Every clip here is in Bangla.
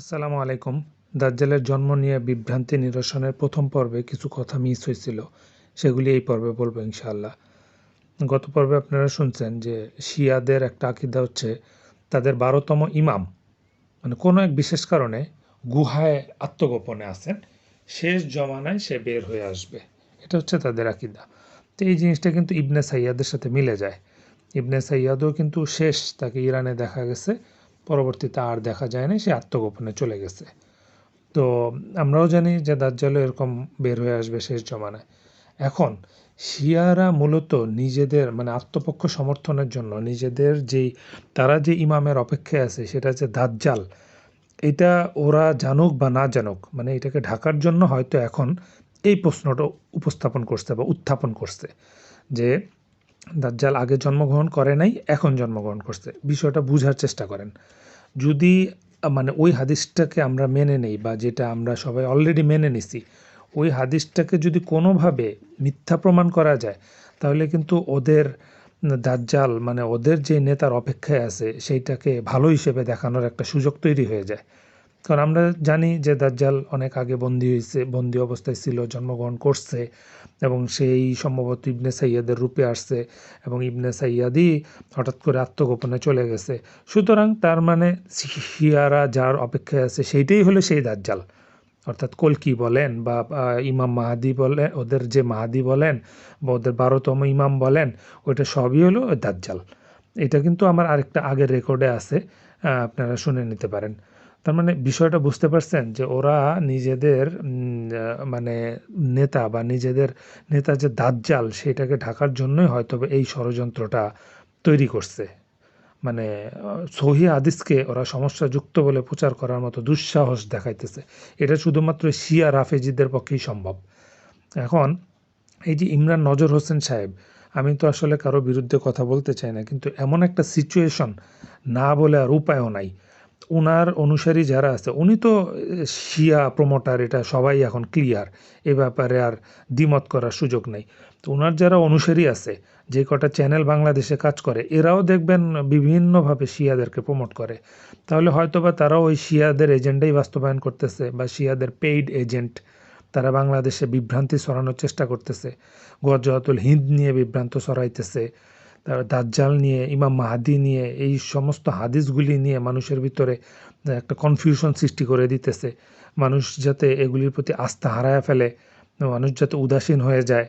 আসসালামু আলাইকুম। দাজ্জালের জন্ম নিয়ে বিভ্রান্তি নিরসনের প্রথম পর্বে কিছু কথা মিস হয়েছিল। সেগুলি এই পর্বে বলব ইনশাআল্লাহ। গত পর্বে আপনারা শুনছেন যে শিয়াদের একটা আকিদা হচ্ছে তাদের বারোতম ইমাম। মানে কোনো এক বিশেষ কারণে গুহায় আত্মগোপনে আছেন। শেষ জমানায় সে বের হয়ে আসবে। এটা হচ্ছে তাদের আকিদা। তো এই জিনিসটা কিন্তু ইবনে সাইয়াদের সাথে মিলে যায়। ইবনে সাইয়াদও কিন্তু শেষ, তাকে ইরানে দেখা গেছে। পরবর্তীতে আর দেখা যায় না সে আত্মগোপনে চলে গেছে। তো আমরাও জানি যে দাজ্জালও এরকম বের হয়ে আসবে শেষ জমানায়। এখন শিয়ারা মূলত নিজেদের মানে আত্মপক্ষ সমর্থনের জন্য নিজেদের যেই, তারা যে ইমামের অপেক্ষায় আছে, সেটা হচ্ছে দাজ্জাল। এটা ওরা জানুক বা না জানুক মানে এটাকে ঢাকার জন্য হয়তো এখন এই প্রশ্নটা উপস্থাপন করছে বা উত্থাপন করছে যে দাজ্জাল আগে জন্মগ্রহণ করে নাই, এখন জন্মগ্রহণ করছে। বিষয়টা বুঝার চেষ্টা করেন। যদি মানে ওই হাদিসটাকে আমরা মেনে নেই বা যেটা আমরা সবাই অলরেডি মেনে নিছি, ওই হাদিসটাকে যদি কোনোভাবে মিথ্যা প্রমাণ করা যায়, তাহলে কিন্তু ওদের দাজ্জাল মানে ওদের যে নেতার অপেক্ষায় আছে, সেইটাকে ভালো হিসেবে দেখানোর একটা সুযোগ তৈরি হয়ে যায়। কারণ আমরা জানি যে দাজ্জাল অনেক আগে বন্দি হয়েছে বন্দি অবস্থায় ছিল, জন্মগ্রহণ করছে এবং সেই সম্ভবত ইবনে সাইয়াদের রূপে আসছে এবং ইবনে সাইয়াদি হঠাৎ করে আত্মগোপনে চলে গেছে। সুতরাং তার মানে শিয়ারা যার অপেক্ষায় আছে সেইটাই হলো সেই দাজ্জাল। অর্থাৎ কলকি বলেন বা ইমাম মাহাদি বলে, ওদের যে মাহাদি বলেন বা ওদের বারোতম ইমাম বলেন, ওইটা সবই হলো দাজ্জাল। এটা কিন্তু আমার আরেকটা আগের রেকর্ডে আছে আপনারা শুনে নিতে পারেন। তার মানে বিষয়টা বুঝতে পারছেন যে ওরা নিজেদের মানে নেতা বা নিজেদের নেতা যে দাজ্জাল সেটাকে ঢাকার জন্যই হয়তো এই ষড়যন্ত্রটা তৈরি করছে। মানে সহি আদিসকে ওরা সমস্যাযুক্ত বলে প্রচার করার মতো দুঃসাহস দেখাইতেছে। এটা শুধুমাত্র শিয়া রাফেজিদের পক্ষেই সম্ভব। এখন এই যে ইমরান নজর হোসেন সাহেব, আমি তো আসলে কারও বিরুদ্ধে কথা বলতে চাই না, কিন্তু এমন একটা সিচুয়েশন না বলে আর উপায়ও নাই। উনার অনুসারী যারা আছে, উনি তো শিয়া প্রমোটার এটা সবাই এখন ক্লিয়ার এ ব্যাপারে আর দ্বিমত করার সুযোগ নেই। তো ওনার যারা অনুসারী আছে, যে কটা চ্যানেল বাংলাদেশে কাজ করে, এরাও দেখবেন বিভিন্নভাবে শিয়াদেরকে প্রমোট করে। তাহলে হয়তো বা তারাও ওই শিয়াদের এজেন্ডাই বাস্তবায়ন করতেছে, বা শিয়াদের পেইড এজেন্ট তারা বাংলাদেশে বিভ্রান্তি ছড়ানোর চেষ্টা করতেছে। গজওয়াতুল হিন্দ নিয়ে বিভ্রান্ত ছড়াইতেছে। তার দাজ্জাল নিয়ে, ইমাম মাহাদি নিয়ে, এই সমস্ত হাদিসগুলি নিয়ে মানুষের ভিতরে একটা কনফিউশন সৃষ্টি করে দিতেছে। মানুষ যাতে এগুলির প্রতি আস্থা হারায় ফেলে, মানুষ যাতে উদাসীন হয়ে যায়,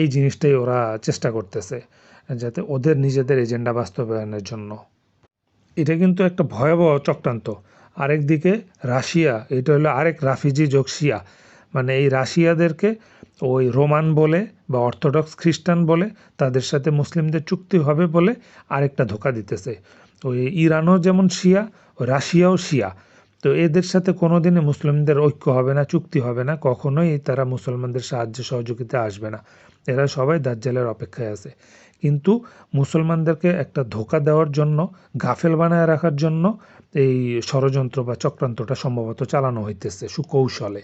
এই জিনিসটাই ওরা চেষ্টা করতেছে, যাতে ওদের নিজেদের এজেন্ডা বাস্তবায়নের জন্য। এটা কিন্তু একটা ভয়াবহ চক্রান্ত। আরেক দিকে রাশিয়া, এটা হলো আরেক রাফিজি যোগশিয়া মানে এই রাশিয়াদেরকে ওই রোমান বলে বা অর্থোডক্স খ্রিস্টান বলে তাদের সাথে মুসলিমদের চুক্তি হবে বলে আরেকটা ধোকা দিতেছে। ওই ইরানও যেমন শিয়া, রাশিয়াও শিয়া। তো এদের সাথে কোনো দিনই মুসলিমদের ঐক্য হবে না, চুক্তি হবে না, কখনোই তারা মুসলমানদের সাহায্য সহযোগিতা আসবে না। এরা সবাই দাজ্জালের অপেক্ষায় আছে। কিন্তু মুসলমানদেরকে একটা ধোকা দেওয়ার জন্য, গাফেল বানায় রাখার জন্য এই ষড়যন্ত্র বা চক্রান্তটা সম্ভবত চালানো হইতেছে সুকৌশলে।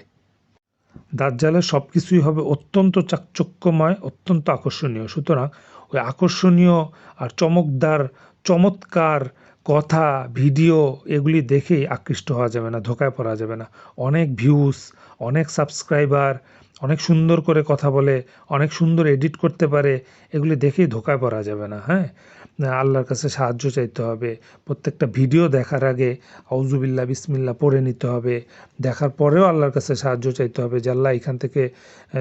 দাজ্জালের সব কিছুই হবে অত্যন্ত চাকচক্যময়, অত্যন্ত আকর্ষণীয়। সুতরাং ওই আকর্ষণীয় আর চমকদার, চমৎকার কথা, ভিডিও এগুলি দেখেই আকৃষ্ট হওয়া যাবে না, ধোকায় পড়া যাবে না। অনেক ভিউস অনেক সাবস্ক্রাইবার অনেক সুন্দর করে কথা বলে, অনেক সুন্দর এডিট করতে পারে, এগুলি দেখেই ধোকায় পড়া যাবে না হ্যাঁ? আল্লাহর কাছে সাহায্য চাইতে হবে। প্রত্যেকটা ভিডিও দেখার আগে আউজুবিল্লা বিসমিল্লা পড়ে নিতে হবে। দেখার পরেও আল্লাহর কাছে সাহায্য চাইতে হবে যে, আল্লাহ এখান থেকে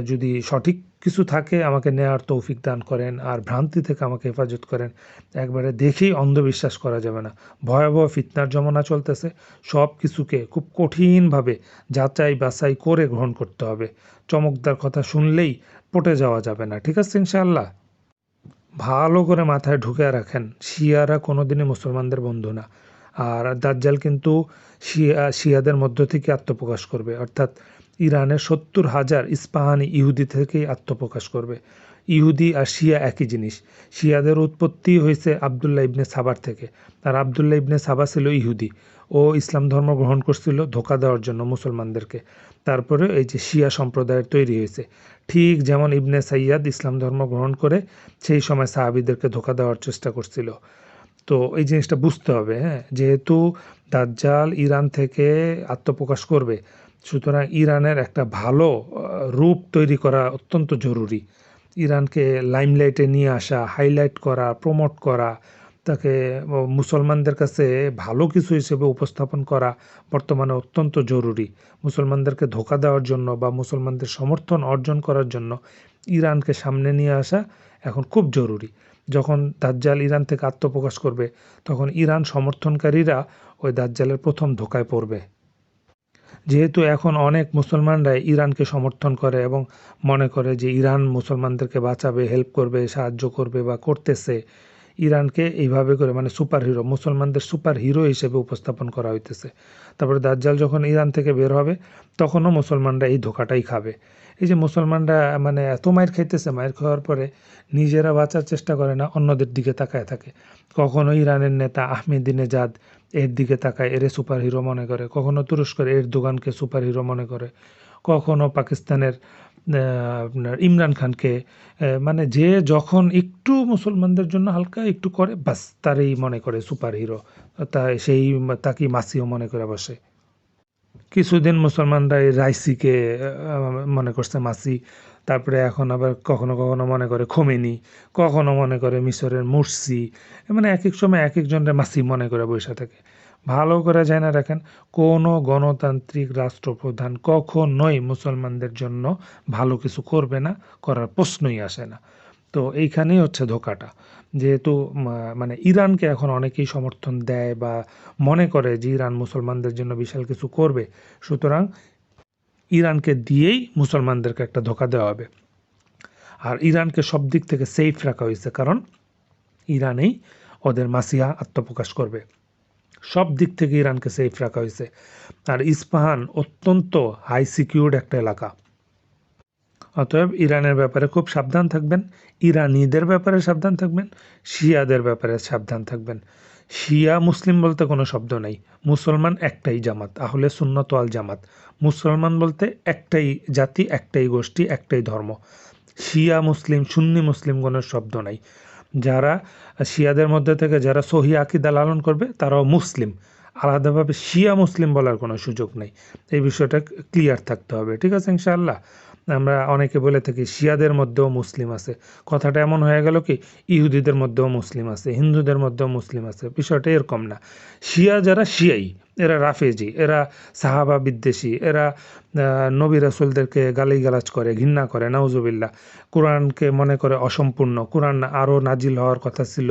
যদি সঠিক কিছু থাকে, আমাকে নেওয়ার তৌফিক দান করেন আর ভ্রান্তি থেকে আমাকে হেফাজত করেন। একবারে দেখেই অন্ধবিশ্বাস করা যাবে না। ভয়াবহ ফিতনার জমানা চলতেছে। সব কিছুকে খুব কঠিনভাবে যাচাই বাছাই করে গ্রহণ করতে হবে। চমকদার কথা শুনলেই পটে যাওয়া যাবে না। ঠিক আছে ইনশাআল্লাহ? ভালো করে মাথায় ঢুকে রাখেন। শিয়ারা কোনোদিনই মুসলমানদের বন্ধু না। আর দাজ্জাল কিন্তু শিয়া, শিয়াদের মধ্য থেকে আত্মপ্রকাশ করবে। অর্থাৎ ইরানের সত্তর হাজার ইস্পাহানি ইহুদি থেকেই আত্মপ্রকাশ করবে। ইহুদি আর শিয়া একই জিনিস। শিয়াদের উৎপত্তি হয়েছে আবদুল্লাহ ইবনে সাবার থেকে। আর আবদুল্লাহ ইবনে সাবা ছিল ইহুদি ও ইসলাম ধর্ম গ্রহণ করছিল ধোকা দেওয়ার জন্য মুসলমানদেরকে। তারপরে এই যে শিয়া সম্প্রদায়ের তৈরি হয়েছে, ঠিক যেমন ইবনে সাইয়াদ ইসলাম ধর্ম গ্রহণ করে সেই সময় সাহাবিদেরকে ধোকা দেওয়ার চেষ্টা করছিল। তো এই জিনিসটা বুঝতে হবে হ্যাঁ? যেহেতু দাজ্জাল ইরান থেকে আত্মপ্রকাশ করবে সুতরাং ইরানের একটা ভালো রূপ তৈরি করা অত্যন্ত জরুরি। ইরানকে লাইমলাইটে নিয়ে আসা, হাইলাইট করা, প্রমোট করা, তাকে মুসলমানদের কাছে ভালো কিছু হিসেবে উপস্থাপন করা বর্তমানে অত্যন্ত জরুরি। মুসলমানদেরকে ধোকা দেওয়ার জন্য বা মুসলমানদের সমর্থন অর্জন করার জন্য ইরানকে সামনে নিয়ে আসা এখন খুব জরুরি। যখন দাজ্জাল ইরান থেকে আত্মপ্রকাশ করবে, তখন ইরান সমর্থনকারীরা ওই দাজ্জালের প্রথম ধোকায় পড়বে। যেহেতু এখন অনেক মুসলমানরাই ইরানকে সমর্থন করে এবং মনে করে যে ইরান মুসলমানদেরকে বাঁচাবে হেল্প করবে, সাহায্য করবে বা করতেছে, ইরানকে এইভাবে করে মানে সুপার হিরো মুসলমানদের সুপার হিরো হিসেবে উপস্থাপন করা হইতেছে। তারপরে দাজ্জাল যখন ইরান থেকে বের হবে, তখনও মুসলমানরা এই ধোকাটাই খাবে। এই যে মুসলমানরা মানে এত মায়ের খাইতেছে মায়ের খাওয়ার পরে নিজেরা বাঁচার চেষ্টা করে না, অন্যদের দিকে তাকায় থাকে। কখনো ইরানের নেতা আহমেদিনেজাদ এর দিকে তাকায়, এরে সুপার হিরো মনে করে। কখনো তুরস্কের এর দোকানকে সুপার হিরো মনে করে। কখনো পাকিস্তানের আপনার ইমরান খানকে মানে যে যখন একটু মুসলমানদের জন্য হালকা একটু করে, বাস তারই মনে করে সুপার হিরো তা সেই, তাকেই মাসিও মনে করে বসে। কিছুদিন মুসলমানরা এই রাইসিকে মনে করছে মাসি তারপরে এখন আবার কখনো কখনো মনে করে খোমেনি, কখনো মনে করে মিশরের মুরসি মানে এক এক সময় এক একজনের মাসি মনে করে বসে থাকে। ভালো করে যায় না রাখেন, কোনো গণতান্ত্রিক রাষ্ট্রপ্রধান কখনোই মুসলমানদের জন্য ভালো কিছু করবে না, করার প্রশ্নই আসে না। তো এইখানেই হচ্ছে ধোকাটা। যেহেতু মানে ইরানকে এখন অনেকেই সমর্থন দেয় বা মনে করে যে ইরান মুসলমানদের জন্য বিশাল কিছু করবে, সুতরাং ইরানকে দিয়েই মুসলমানদেরকে একটা ধোকা দেওয়া হবে। আর ইরানকে সব দিক থেকে সেফ রাখা হয়েছে, কারণ ইরানেই ওদের মাসিয়া আত্মপ্রকাশ করবে। সব দিক থেকে ইরানকে সেফ রাখা হয়েছে। আর ইস্পাহান অত্যন্ত হাই সিকিউরড একটা এলাকা। অতএব ইরানের ব্যাপারে খুব সাবধান থাকবেন, ইরানিদের ব্যাপারে সাবধান থাকবেন, শিয়াদের ব্যাপারে সাবধান থাকবেন। শিয়া মুসলিম বলতে কোনো শব্দ নেই, মুসলমান একটাই জামাত, আহলে সুন্নত আল জামাত। মুসলমান বলতে একটাই জাতি, একটাই গোষ্ঠী, একটাই ধর্ম। শিয়া মুসলিম, সুন্নি মুসলিম কোনো শব্দ নাই। যারা শিয়াদের মধ্যে থেকে যারা সহি আকিদা লালন করবে, তারাও মুসলিম। আলাদাভাবে শিয়া মুসলিম বলার কোনো সুযোগ নেই। এই বিষয়টা ক্লিয়ার থাকতে হবে, ঠিক আছে ইনশাআল্লাহ? আমরা অনেকে বলে থাকি শিয়াদের মধ্যেও মুসলিম আছে। কথাটা এমন হয়ে গেল কি, ইহুদিদের মধ্যেও মুসলিম আছে, হিন্দুদের মধ্যেও মুসলিম আছে। বিষয়টা এরকম না। শিয়া যারা শিয়াই, এরা রাফেজি, এরা সাহাবা বিদ্বেষী, এরা নবী রাসুলদেরকে গালিগালাজ করে, ঘৃণা করে, নাউজুবিল্লাহ। কোরআনকে মনে করে অসম্পূর্ণ। কোরআন আরও নাজিল হওয়ার কথা ছিল,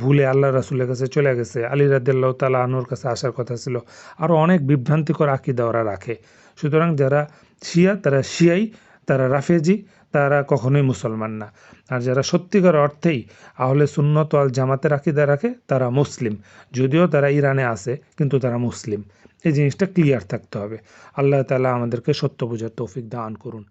ভুলে আল্লাহ রাসুলের কাছে চলে গেছে। আলী রাদিল্লাহ তালা আনুর কাছে আসার কথা ছিল। আরও অনেক বিভ্রান্তিকর আকিদা ওরা রাখে। সুতরাং যারা শিয়া, তারা শিয়াই তারা রাফেজি, তারা কখনোই মুসলমান না। আর যারা সত্যিকার অর্থেই আহলে সুন্নত আল জামাতের আকিদা রাখে, তারা মুসলিম। যদিও তারা ইরানে আছে, কিন্তু তারা মুসলিম। এই জিনিসটা ক্লিয়ার থাকতে হবে। আল্লাহ তালা আমাদেরকে সত্য বোঝার তৌফিক দান করুন।